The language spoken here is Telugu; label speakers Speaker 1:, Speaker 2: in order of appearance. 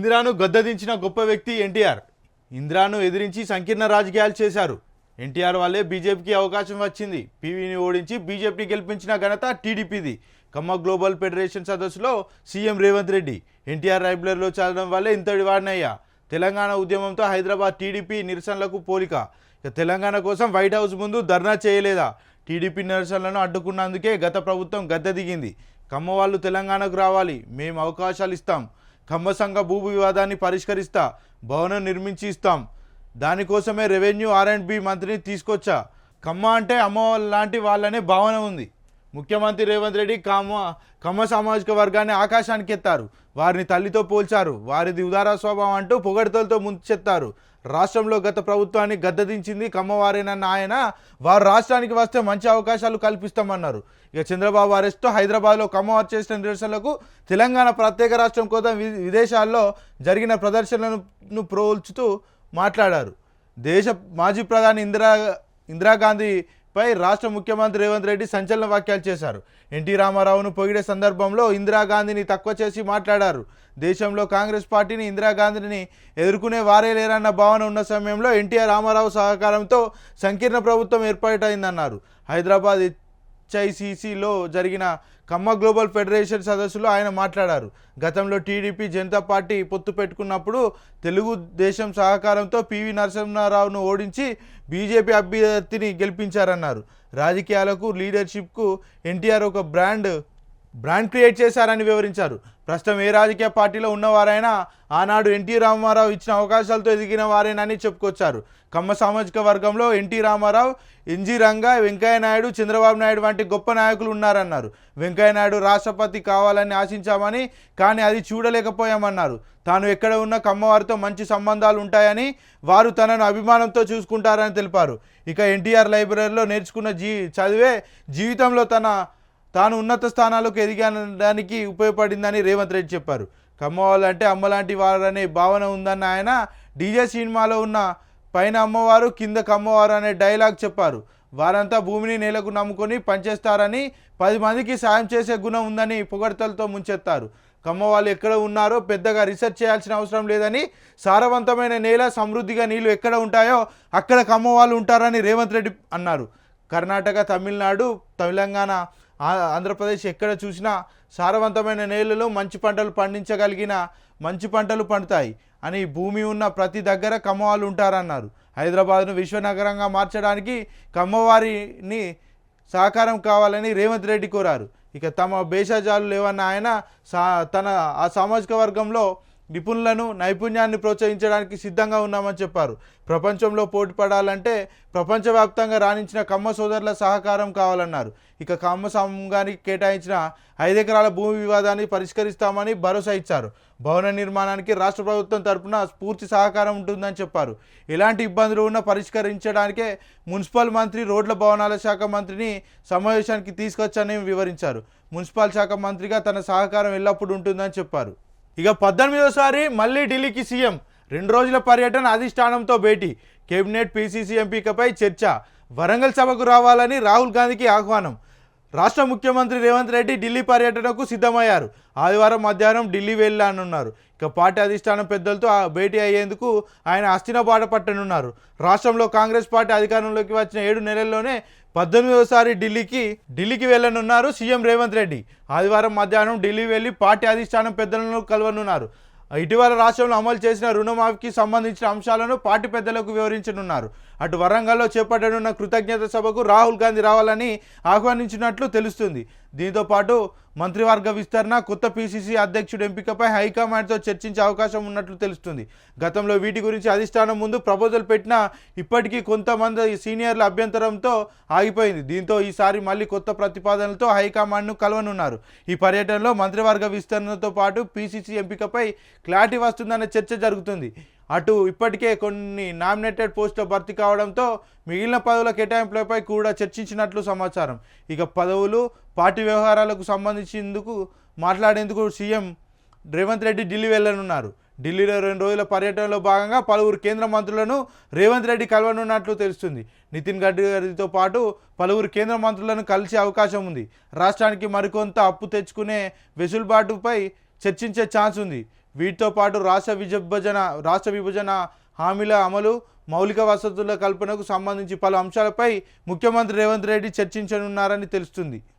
Speaker 1: ఇందిరాను గద్దదించిన గొప్ప వ్యక్తి ఎన్టీఆర్. ఇందిరాను ఎదిరించి సంకీర్ణ రాజకీయాలు చేశారు. ఎన్టీఆర్ వాళ్ళే బీజేపీకి అవకాశం వచ్చింది. పీవీని ఓడించి బీజేపీని గెలిపించిన ఘనత టీడీపీది. ఖమ్మ గ్లోబల్ ఫెడరేషన్ సదస్సులో సీఎం రేవంత్ రెడ్డి ఎన్టీఆర్ లైబ్రరీలో చదవడం వల్లే ఇంతటి వాడినయ్యా. తెలంగాణ ఉద్యమంతో హైదరాబాద్ టీడీపీ నిరసనలకు పోలిక. ఇక తెలంగాణ కోసం వైట్ హౌస్ ముందు ధర్నా చేయలేదా? టీడీపీ నిరసనలను అడ్డుకున్నందుకే గత ప్రభుత్వం గద్దె దిగింది. కమ్మ వాళ్ళు తెలంగాణకు రావాలి. మేము అవకాశాలు ఇస్తాం. సంఘ భూ వివాదాన్ని పరిష్కరిస్తా భవనం నిర్మించి ఇస్తాం. దానికోసమే రెవెన్యూ ఆర్ అండ్ బి మంత్రిని తీసుకొచ్చా. ఖమ్మ అంటే అమ్మ లాంటి వాళ్ళనే భావన ఉంది. ముఖ్యమంత్రి రేవంత్ రెడ్డి కమ్మ కమ్మ సామాజిక వర్గాన్ని ఆకాశానికి ఎత్తారు. వారిని తల్లితో పోల్చారు. వారిది ఉదార స్వభావం అంటూ పొగడతలతో ముంచెత్తారు. రాష్ట్రంలో గత ప్రభుత్వాన్ని గద్దదించింది కమ్మవారేనన్న ఆయన. వారు రాష్ట్రానికి వస్తే మంచి అవకాశాలు కల్పిస్తామన్నారు. ఇక చంద్రబాబు అరెస్ట్తో హైదరాబాద్లో కమ్మవారు చేసిన నిరసనలకు తెలంగాణ ప్రత్యేక రాష్ట్రం కోసం విదేశాల్లో జరిగిన ప్రదర్శనలను ప్రోల్చుతూ మాట్లాడారు. దేశ మాజీ ప్రధాని ఇందిరా ఇందిరాగాంధీ పై రాష్ట్ర ముఖ్యమంత్రి రేవంత్ రెడ్డి సంచలన వ్యాఖ్యలు చేశారు. ఎన్టీ రామారావును పొగిడే సందర్భంలో ఇందిరాగాంధీని తక్కువ చేసి మాట్లాడారు. దేశంలో కాంగ్రెస్ పార్టీని ఇందిరాగాంధీని ఎదుర్కొనే వారే లేరన్న భావన ఉన్న సమయంలో ఎన్టీఆర్ రామారావు సహకారంతో సంకీర్ణ ప్రభుత్వం ఏర్పాటైందన్నారు. హైదరాబాద్ హెచ్ఐసిసిలో జరిగిన కమ్మ గ్లోబల్ ఫెడరేషన్ సదస్సులో ఆయన మాట్లాడారు. గతంలో టీడీపీ జనతా పార్టీ పొత్తు పెట్టుకున్నప్పుడు తెలుగుదేశం సహకారంతో పివి నరసింహారావును ఓడించి బీజేపీ అభ్యర్థిని గెలిపించారన్నారు. రాజకీయాలకు లీడర్షిప్కు ఎన్టీఆర్ ఒక బ్రాండ్ బ్రాండ్ క్రియేట్ చేశారని వివరించారు. ప్రస్తుతం ఏ రాజకీయ పార్టీలో ఉన్నవారైనా ఆనాడు ఎన్టీ రామారావు ఇచ్చిన అవకాశాలతో ఎదిగిన వారేనని చెప్పుకొచ్చారు. కమ్మ సామాజిక వర్గంలో ఎన్టీ రామారావు ఎన్జీ రంగా వెంకయ్య నాయుడు చంద్రబాబు నాయుడు వంటి గొప్ప నాయకులు ఉన్నారన్నారు. వెంకయ్య నాయుడు రాష్ట్రపతి కావాలని ఆశించామని కానీ అది చూడలేకపోయామన్నారు. తాను ఎక్కడ ఉన్న కమ్మవారితో మంచి సంబంధాలు ఉంటాయని వారు తనను అభిమానంతో చూసుకుంటారని తెలిపారు. ఇక ఎన్టీఆర్ లైబ్రరీలో నేర్చుకున్న జీ చదివే జీవితంలో తన తాను ఉన్నత స్థానాలకు ఎదిగడానికి ఉపయోగపడిందని రేవంత్ రెడ్డి చెప్పారు. కమ్మవాళ్ళు అంటే అమ్మలాంటి వారనే భావన ఉందన్న ఆయన డీజే సినిమాలో ఉన్న పైన అమ్మవారు కింద కమ్మవారు అనే డైలాగ్ చెప్పారు. వారంతా భూమిని నేలకు నమ్ముకొని పనిచేస్తారని పది మందికి సాయం చేసే గుణం ఉందని పొగడ్తలతో ముంచెత్తారు. కమ్మ వాళ్ళు ఎక్కడ ఉన్నారో పెద్దగా రీసెర్చ్ చేయాల్సిన అవసరం లేదని సారవంతమైన నేల సమృద్ధిగా నీళ్ళు ఎక్కడ ఉంటాయో అక్కడ కమ్మ వాళ్ళు ఉంటారని రేవంత్ రెడ్డి అన్నారు. కర్ణాటక తమిళనాడు తెలంగాణ ఆంధ్రప్రదేశ్ ఎక్కడ చూసినా సారవంతమైన నేలలో మంచి పంటలు పండించగలిగిన మంచి పంటలు పండుతాయి అని భూమి ఉన్న ప్రతి దగ్గర కమ్మవాళ్ళు ఉంటారన్నారు. హైదరాబాద్ను విశ్వనగరంగా మార్చడానికి కమ్మవారిని సహకారం కావాలని రేవంత్ రెడ్డి కోరారు. ఇక తమ భేషజాలు లేవన్న ఆయన సా తన ఆ సామాజిక వర్గంలో నిపుణులను నైపుణ్యాన్ని ప్రోత్సహించడానికి సిద్ధంగా ఉన్నామని చెప్పారు. ప్రపంచంలో పోటీ పడాలంటే ప్రపంచవ్యాప్తంగా రాణించిన కమ్మ సోదరుల సహకారం కావాలన్నారు. ఇక కమ్మ సంఘానికి కేటాయించిన ఐదు ఎకరాల భూమి వివాదాన్ని పరిష్కరిస్తామని భరోసా ఇచ్చారు. భవన నిర్మాణానికి రాష్ట్ర ప్రభుత్వం తరపున పూర్తి సహకారం ఉంటుందని చెప్పారు. ఎలాంటి ఇబ్బందులు ఉన్నా పరిష్కరించడానికే మున్సిపల్ మంత్రి రోడ్ల భవనాల శాఖ మంత్రిని సమావేశానికి తీసుకొచ్చని వివరించారు. మున్సిపల్ శాఖ మంత్రిగా తన సహకారం ఎల్లప్పుడూ ఉంటుందని చెప్పారు. ఇక పద్దెనిమిదోసారి మళ్ళీ ఢిల్లీకి సీఎం. రెండు రోజుల పర్యటన అధిష్టానంతో భేటీ. కేబినెట్ పీసీసీ ఎంపికపై చర్చ. వరంగల్ సభకు రావాలని రాహుల్ గాంధీకి ఆహ్వానం. రాష్ట్ర ముఖ్యమంత్రి రేవంత్ రెడ్డి ఢిల్లీ పర్యటనకు సిద్ధమయ్యారు. ఆదివారం మధ్యాహ్నం ఢిల్లీ వెళ్ళానున్నారు. ఇక పార్టీ అధిష్టానం పెద్దలతో భేటీ అయ్యేందుకు ఆయన అస్థిన బాట పట్టనున్నారు. రాష్ట్రంలో కాంగ్రెస్ పార్టీ అధికారంలోకి వచ్చిన ఏడు నెలల్లోనే పద్దెనిమిదోసారి ఢిల్లీకి ఢిల్లీకి వెళ్ళనున్నారు సీఎం రేవంత్ రెడ్డి. ఆదివారం మధ్యాహ్నం ఢిల్లీ వెళ్ళి పార్టీ అధిష్టానం పెద్దలను కలవనున్నారు. ఇటీవల రాష్ట్రంలో అమలు చేసిన రుణమాఫీకి సంబంధించిన అంశాలను పార్టీ పెద్దలకు వివరించనున్నారు. అటు వరంగల్లో చేపట్టనున్న కృతజ్ఞత సభకు రాహుల్ గాంధీ రావాలని ఆహ్వానించినట్లు తెలుస్తుంది. దీంతో పాటు మంత్రివర్గ విస్తరణ కొత్త పీసీసీ అధ్యక్షుడు ఎంపికపై హైకమాండ్తో చర్చించే అవకాశం ఉన్నట్లు తెలుస్తుంది. గతంలో వీటి గురించి అధిష్టానం ముందు ప్రపోజల్ పెట్టినా ఇప్పటికీ కొంతమంది సీనియర్ల అభ్యంతరంతో ఆగిపోయింది. దీంతో ఈసారి మళ్ళీ కొత్త ప్రతిపాదనలతో హైకమాండ్ను కలవనున్నారు. ఈ పర్యటనలో మంత్రివర్గ విస్తరణతో పాటు పీసీసీ ఎంపికపై క్లారిటీ వస్తుందనే చర్చ జరుగుతుంది. అటు ఇప్పటికే కొన్ని నామినేటెడ్ పోస్టుల భర్తీ కావడంతో మిగిలిన పదవుల కేటాయింపులపై కూడా చర్చించినట్లు సమాచారం. ఇక పదవులు పార్టీ వ్యవహారాలకు సంబంధించేందుకు మాట్లాడేందుకు సీఎం రేవంత్ రెడ్డి ఢిల్లీ వెళ్ళనున్నారు. ఢిల్లీలో రెండు రోజుల పర్యటనలో భాగంగా పలువురు కేంద్ర మంత్రులను రేవంత్ రెడ్డి కలవనున్నట్లు తెలుస్తుంది. నితిన్ గడ్కరీతో పాటు పలువురు కేంద్ర మంత్రులను కలిసే అవకాశం ఉంది. రాష్ట్రానికి మరికొంత అప్పు తెచ్చుకునే వెసులుబాటుపై చర్చించే ఛాన్స్ ఉంది. వీటితో పాటు రాష్ట్ర విభజన రాష్ట్ర విభజన హామీల అమలు మౌలిక వసతుల కల్పనకు సంబంధించి పలు అంశాలపై ముఖ్యమంత్రి రేవంత్ రెడ్డి చర్చించనున్నారని తెలుస్తుంది.